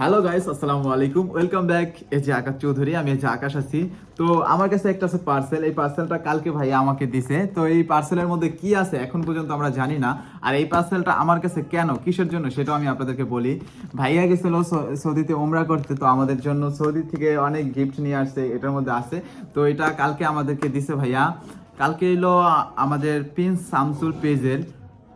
Hello guys আসসালামু আলাইকুম। Welcome back এই যে আকাশ চৌধুরী, আমি এই যে আকাশ আছি। তো আমার কাছে একটা আছে পার্সেল এই পার্সেলটা কালকে ভাইয়া আমাকে দিছে। তো এই পার্সেলের মধ্যে কি আছে এখন পর্যন্ত আমরা জানি না। আর এই পার্সেলটা আমার কাছে কেন, কিসের জন্য সেটাও আমি আপনাদেরকে বলি। ভাইয়া গেছিল সৌদিতে ওমরা করতে, তো আমাদের জন্য সৌদি থেকে অনেক গিফট নিয়ে আসছে, এটার মধ্যে আছে। তো এটা কালকে আমাদেরকে দিছে ভাইয়া। কালকে এলো আমাদের প্রিন্স শামসুল পেজের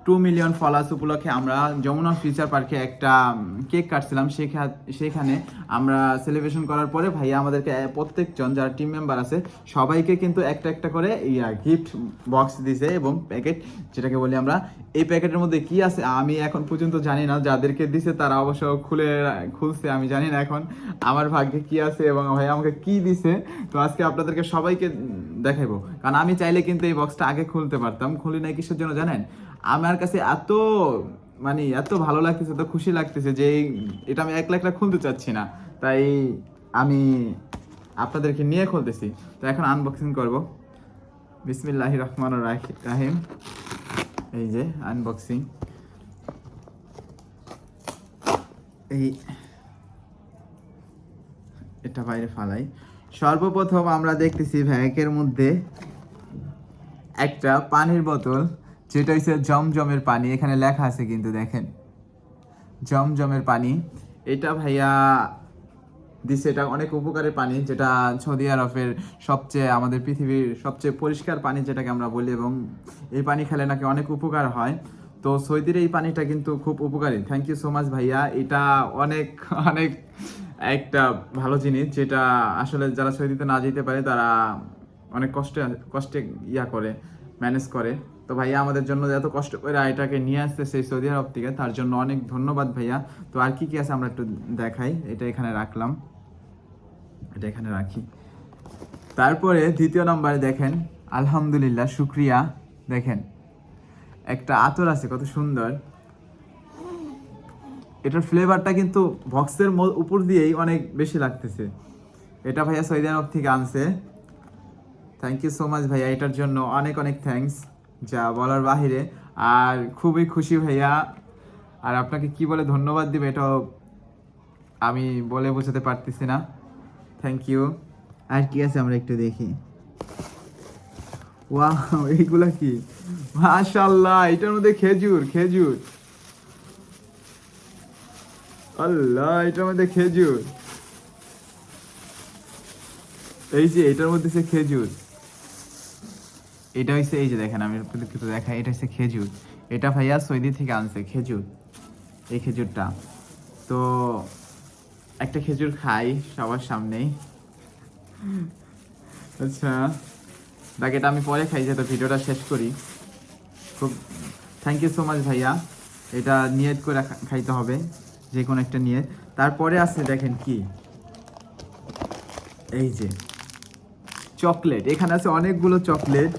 টু মিলিয়ন ফলোয়ার্স উপলক্ষে আমরা যমুনা ফিউচার পার্কে একটা কেক কাটছিলাম। সেখা- সেখানে আমরা সেলিব্রেশন করার পরে ভাইয়া আমাদেরকে প্রত্যেকজন যারা টিম মেম্বার আছে, সবাইকে কিন্তু একটা একটা করে, ইয়া গিফট বক্স দিছে এবং প্যাকেট যেটাকে বলি আমরা। এই প্যাকেটের মধ্যে কি আছে আমি এখন পর্যন্ত জানি না। যাদেরকে দিছে তারা অবশ্য খুলে, খুলছে, আমি জানি না এখন। আমার ভাগ্যে কি আছে এবং ভাইয়া আমাকে কি দিছে। তো আজকে আপনাদেরকে সবাইকে দেখাবো কারণ আমি চাইলে কিন্তু এই বক্সটা আগে খুলতে পারতাম। খুলি নাই কিসের জন্য জানেন? আমার কাছে এত মানে এত ভালো লাগতেছে, এত খুশি লাগতেছে যে এটা আমি একলা একলা খুলতে চাচ্ছি না। তাই আমি আপনাদেরকে নিয়ে খুলতেছি। তো এখন আনবক্সিং করব। বিসমিল্লাহ রহমান রাহিম। এই যে আনবক্সিং এই, এটা বাইরে ফালাই। সর্বপ্রথম আমরা দেখতেছি ভ্যাকের মধ্যে একটা পানির বোতল, যেটা হচ্ছে জমজমের পানি। এখানে লেখা আছে কিন্তু দেখেন। জমজমের পানি। এটা ভাইয়া দিছে এটা অনেক উপকারের পানি, যেটা সৌদি আরবের সবচেয়ে, আমাদের পৃথিবীর সবচেয়ে পরিষ্কার পানি যেটাকে আমরা বলি, এবং এই পানি খেলে নাকি অনেক উপকার হয়। তো সৌদির এই পানিটা কিন্তু খুব উপকারী। থ্যাংক ইউ সো মাচ ভাইয়া। এটা অনেক অনেক একটা ভালো জিনিস যেটা আসলে যারা সৌদিতে না যেতে পারে, তারা অনেক কষ্টে কষ্টে ইয়া করে ম্যানেজ করে। তো ভাইয়া, আমাদের জন্য এত কষ্ট করে এটাকে নিয়ে আসতে সেই সৌদি আরব থেকে, তার জন্য অনেক ধন্যবাদ ভাইয়া। তো আর কি কি আছে আমরা একটু দেখাই, এটা এখানে রাখলাম। এটা এখানে রাখি। তারপরে দ্বিতীয় নম্বরে দেখেন, আলহামদুলিল্লাহ, শুক্রিয়া। দেখেন, একটা আতর আছে, কত সুন্দর। এটার ফ্লেভারটা কিন্তু বক্সের উপর দিয়েই অনেক বেশি লাগতেছে। এটা ভাইয়া সৌদি আরব থেকে আনছে। থ্যাংক ইউ সো মাচ ভাইয়া, এটার জন্য অনেক অনেক থ্যাঙ্কস যা বলার বাহিরে। আর খুবই খুশি ভাইয়া। আর আপনাকে কি বলে ধন্যবাদ দিবে এটাও আমি বলে বোঝাতে পারতেছি না। থ্যাংক ইউ আর কি আছে আমরা একটু দেখি। ওয়াও এইগুলা কি? মাশাল্লাহ এটার মধ্যে খেজুর খেজুর। আল্লাহ, এটার মধ্যে খেজুর। এই যে, এটার মধ্যে সে খেজুর। এটা হচ্ছে এই যে দেখেন, আমি আপনাদের একটু দেখাই, এটা হচ্ছে খেজুর। এটা ভাইয়া সৌদি থেকে আনছে, খেজুর। এই খেজুরটা। তো একটা খেজুর খাই সবার সামনেই। আচ্ছা দেখ এটা আমি পরে খাই, যেহেতু ভিডিওটা শেষ করি। খুব থ্যাংক ইউ সো মাচ ভাইয়া। এটা নিয়ত করে খাইতে হবে। যে কোনো একটা নিয়ে। তারপরে আছে দেখেন কি? এই যে, চকলেট। এখানে আছে অনেকগুলো চকলেট।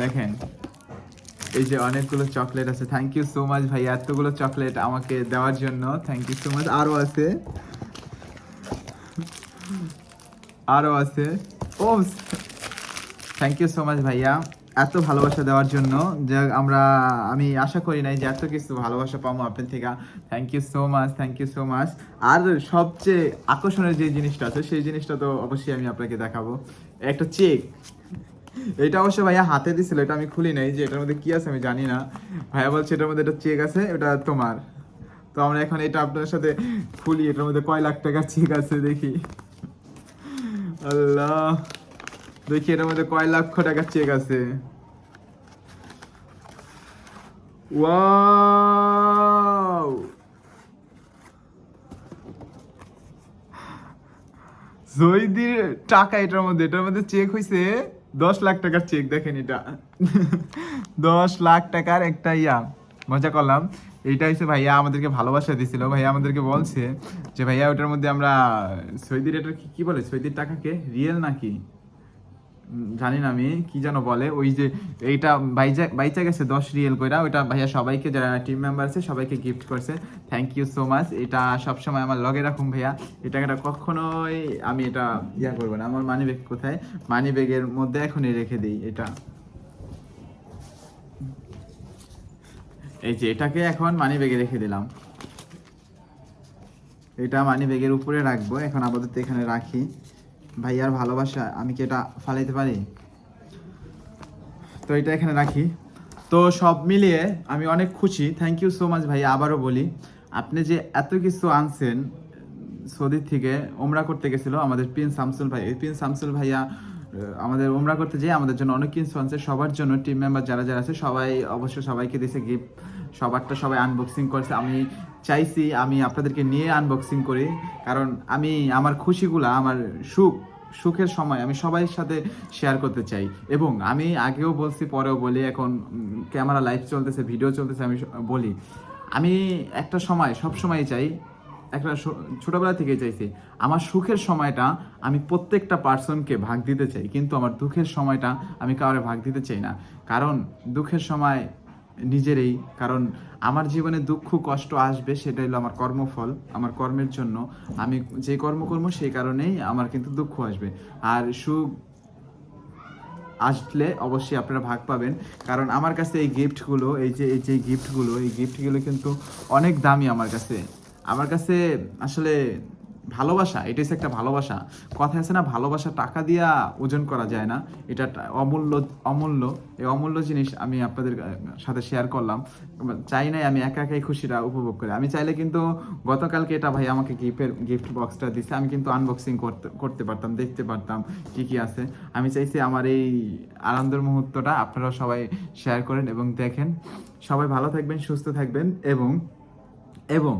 দেখেন, এই যে অনেকগুলো চকলেট আছে। থ্যাংক ইউ সো মাচ ভাই এতগুলো চকলেট আমাকে দেওয়ার জন্য। থ্যাংক ইউ সো মাচ আরও আছে। আরও আছে। ও থ্যাংক ইউ সো মাচ ভাইয়া। এত ভালোবাসা দেওয়ার জন্য যে আমরা, আমি আশা করি নাই যে এত কিছু ভালোবাসা পাবো আপনার থেকে। Thank you so much thank you so much আর সবচেয়ে আকর্ষণের যে জিনিসটা আছে, সেই জিনিসটা তো অবশ্যই আমি আপনাকে দেখাবো। একটা চেক। এটা অবশ্য ভাইয়া হাতে দিছিল, এটা আমি খুলি নাই যে এটার মধ্যে কি আছে আমি জানি না। ভাইয়া বলছে এটার মধ্যে একটা চেক আছে, এটা তোমার। তো আমরা এখন এটা আপনার সাথে খুলি, এটার মধ্যে কয় লাখ টাকার চেক আছে দেখি। আল্লাহ। দেখি এটার মধ্যে কয় লক্ষ টাকার চেক আছে। ওয়াও টাকা এটার মধ্যে এটার মধ্যে চেক হইছে দশ লাখ টাকার চেক দেখেন এটা। দশ লাখ টাকার একটা ইয়া, মজা করলাম। এইটা হচ্ছে ভাইয়া আমাদেরকে ভালোবাসা দিছিল। ভাইয়া আমাদেরকে বলছে যে, ভাইয়া ওটার মধ্যে আমরা সৌদির এটা কি বলে? সৌদির টাকাকে রিয়েল নাকি? জানি না আমি, কি যেন বলে, ওই যে এইটা বাইচা বাইচা গেছে দশ রিয়েল কইরা, ওইটা ভাইয়া সবাইকে, যারা টিম মেম্বার আছে, সবাইকে গিফট করছে। থ্যাংক ইউ সো মাচ এটা সবসময় আমার লগে রাখুন ভাইয়া। এটা এটা কখনোই আমি এটা ইয়া করব না। আমার মানি ব্যাগ কোথায়? মানি ব্যাগের মধ্যে এখনই রেখে দিই এটা। এই যে এটাকে এখন মানি ব্যাগে রেখে দিলাম। এটা মানি ব্যাগের উপরে রাখব। এখন আপাতত এখানে রাখি। ভাইয়ার ভালোবাসা, আমি কি এটা ফালাইতে পারি? তো এটা এখানে রাখি। তো সব মিলিয়ে আমি অনেক খুশি। থ্যাংক ইউ সো মাচ ভাইয়া, আবারও বলি, আপনি যে এত কিছু আনছেন, সৌদি থেকে ওমরা করতে গেছিল, আমাদের পিন শামসুল ভাই। পিন শামসুল ভাইয়া আমাদের ওমরা করতে যেয়ে আমাদের জন্য অনেক কিছু আনছে। সবার জন্য টিম মেম্বার যারা যারা আছে, সবাই অবশ্য সবাইকে দিয়েছে গিফট সবারটা সবাই আনবক্সিং করছে। আমি চাইছি আমি আপনাদেরকে নিয়ে আনবক্সিং করি। কারণ আমি, আমার খুশিগুলা, আমার সুখ, সুখের সময় আমি সবাই সাথে শেয়ার করতে চাই। এবং আমি আগেও বলছি, পরেও বলি, এখন ক্যামেরা লাইভ চলতেছে ভিডিও চলতেছে, আমি বলি। আমি একটা সময়, সব সময় চাই, একটা ছোটোবেলা থেকেই চাইছি। আমার সুখের সময়টা আমি প্রত্যেকটা পার্সনকে ভাগ দিতে চাই, কিন্তু আমার দুঃখের সময়টা আমি কাউরে ভাগ দিতে চাই না। কারণ দুঃখের সময় নিজেরই, কারণ আমার জীবনে দুঃখ, কষ্ট আসবে সেটা হলো আমার কর্মফল, আমার কর্মের জন্য। আমি যে কর্ম করব, সেই কারণেই আমার কিন্তু দুঃখ আসবে। আর সুখ আসলে অবশ্যই আপনারা ভাগ পাবেন, কারণ আমার কাছে এই গিফটগুলো এই যে এই যে গিফটগুলো এই গিফটগুলো কিন্তু অনেক দামি আমার কাছে। আমার কাছে আসলে ভালোবাসা এটা হচ্ছে একটা ভালোবাসা। কথা আছে না, ভালোবাসা টাকা দিয়া ওজন করা যায় না। এটা অমূল্য অমূল্য। এই অমূল্য জিনিস আমি আপনাদের সাথে শেয়ার করলাম। চাই নাই আমি একা একাই খুশিটা উপভোগ করি। আমি চাইলে কিন্তু গতকালকে এটা ভাই আমাকে গিফটের গিফট বক্সটা দিছে। আমি কিন্তু আনবক্সিং করতে করতে পারতাম, দেখতে পারতাম কি কি আছে। আমি চাইছি আমার এই আনন্দের মুহূর্তটা আপনারা সবাই শেয়ার করেন এবং দেখেন। সবাই ভালো থাকবেন, সুস্থ থাকবেন এবং এবং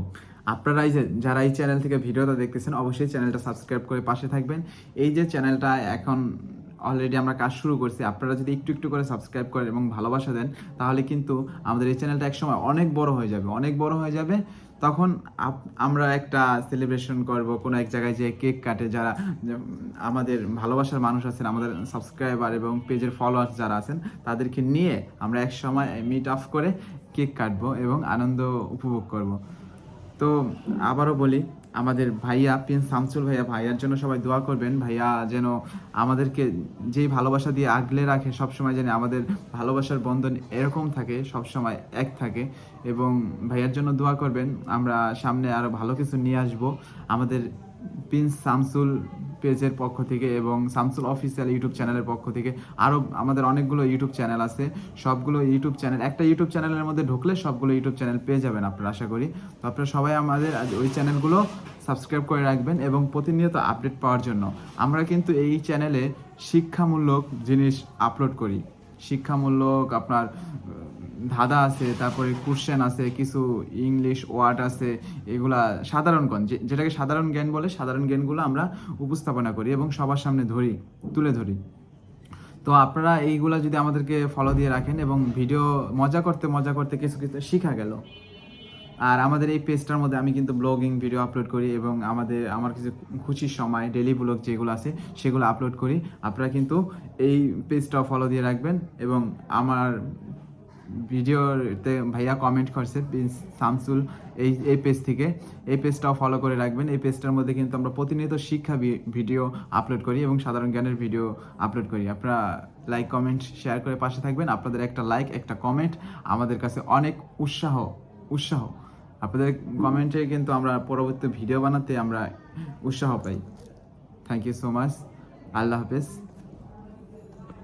আপনারা এই যে, যারা এই চ্যানেল থেকে ভিডিওটা দেখতেছেন, অবশ্যই চ্যানেলটা সাবস্ক্রাইব করে পাশে থাকবেন। এই যে চ্যানেলটা এখন অলরেডি আমরা কাজ শুরু করছি, আপনারা যদি একটু একটু করে সাবস্ক্রাইব করেন এবং ভালোবাসা দেন, তাহলে কিন্তু আমাদের এই চ্যানেলটা একসময় অনেক বড় হয়ে যাবে, অনেক বড় হয়ে যাবে। তখন আমরা একটা সেলিব্রেশন করব, কোনো এক জায়গায় যে কেক কাটে যারা আমাদের ভালোবাসার মানুষ আছেন, আমাদের সাবস্ক্রাইবার এবং পেজের ফলোয়ার্স যারা আছেন, তাদেরকে নিয়ে আমরা এক সময় মিট আপ করে কেক কাটবো এবং আনন্দ উপভোগ করব। তো আবারও বলি, আমাদের ভাইয়া পিন শামসুল ভাইয়া, ভাইয়ার জন্য সবাই দোয়া করবেন। ভাইয়া যেন আমাদেরকে যেই ভালোবাসা দিয়ে আগলে রাখে, সবসময় যেন আমাদের ভালোবাসার বন্ধন এরকম থাকে, সবসময় এক থাকে। এবং ভাইয়ার জন্য দোয়া করবেন, আমরা সামনে আরও ভালো কিছু নিয়ে আসব। আমাদের প্রিন্স শামসুল পেজের পক্ষ থেকে এবং শামসুল অফিসিয়াল ইউটিউব চ্যানেলের পক্ষ থেকে আরও আমাদের অনেকগুলো ইউটিউব চ্যানেল আছে। সবগুলো ইউটিউব চ্যানেল একটা ইউটিউব চ্যানেলের মধ্যে ঢুকলে সবগুলো ইউটিউব চ্যানেল পেয়ে যাবেন আপনারা, আশা করি। তো আপনারা সবাই আমাদের ওই চ্যানেলগুলো সাবস্ক্রাইব করে রাখবেন এবং প্রতিনিয়ত আপডেট পাওয়ার জন্য। আমরা কিন্তু এই চ্যানেলে শিক্ষামূলক জিনিস আপলোড করি। শিক্ষামূলক আপনার ধাঁধা আছে, তারপরে কোশ্চেন আছে, কিছু ইংলিশ ওয়ার্ড আছে, এগুলা সাধারণ জ্ঞান যেটাকে সাধারণ জ্ঞান বলে, সাধারণ জ্ঞানগুলো আমরা উপস্থাপনা করি এবং সবার সামনে ধরি, তুলে ধরি। তো আপনারা এইগুলা যদি আমাদেরকে ফলো দিয়ে রাখেন এবং ভিডিও মজা করতে মজা করতে কিছু কিছু শেখা গেল। আর আমাদের এই পেজটার মধ্যে আমি কিন্তু ব্লগিং ভিডিও আপলোড করি এবং আমাদের, আমার কিছু খুশির সময় ডেলি ব্লগ যেগুলো আছে, সেগুলো আপলোড করি। আপনারা কিন্তু এই পেজটাও ফলো দিয়ে রাখবেন এবং আমার ভিডিওতে ভাইয়া কমেন্ট করছে প্রিন্স শামসুল এই এই পেজ থেকে। এই পেজটাও ফলো করে রাখবেন। এই পেজটার মধ্যে কিন্তু আমরা প্রতিনিয়ত শিক্ষা ভিডিও আপলোড করি এবং সাধারণ জ্ঞানের ভিডিও আপলোড করি। আপনারা লাইক কমেন্ট শেয়ার করে পাশে থাকবেন। আপনাদের একটা লাইক একটা কমেন্ট আমাদের কাছে অনেক উৎসাহ উৎসাহ। আপনাদের কমেন্টে কিন্তু আমরা পরবর্তী ভিডিও বানাতে আমরা উৎসাহ পাই। থ্যাংক ইউ সো মাচ আল্লাহ হাফেজ।